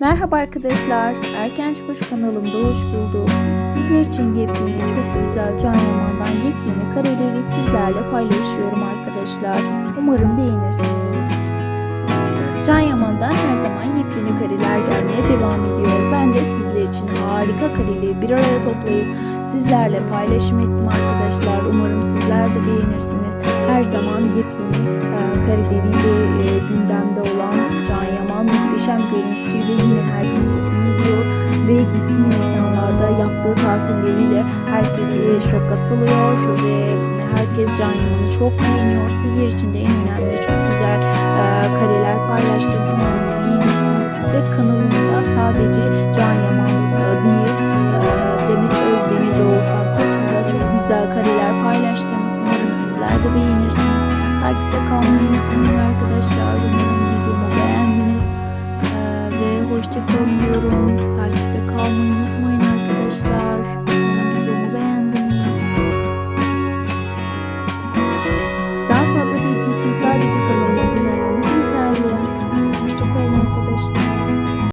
Merhaba arkadaşlar, Erken Çıkış kanalımda hoş bulduk. Sizler için yepyeni, çok güzel Can Yaman'dan yepyeni kareleri sizlerle paylaşıyorum arkadaşlar. Umarım beğenirsiniz. Can Yaman'dan her zaman yepyeni kareler gelmeye devam ediyor. Ben de sizler için harika kareleri bir araya toplayıp sizlerle paylaşım ettim arkadaşlar. Umarım sizler de beğenirsiniz. Her zaman yepyeni e, kareleriyle e, gündemde olan muhteşem görüntüsüyle yine herkesi büyülüyor ve gittiği mekanlarda yaptığı tatilleriyle herkesi şoka salıyor ve herkes Can Yaman'ı çok beğeniyor. Sizler için de en önemli çok güzel e, kareler paylaştım. Umarım beğenirsiniz ve kanalımda sadece Can Yaman e, değil e, Demet Özdemir de olsa kaçında çok güzel kareler paylaştım. Umarım sizler de beğenirsiniz. Takipte kalmayı unutmayın arkadaşlar. Hoşçakalın diyorum. Takipte kalmayı unutmayın arkadaşlar. Videomu beğendiniz. Daha fazla bilgi için sadece kanalımıza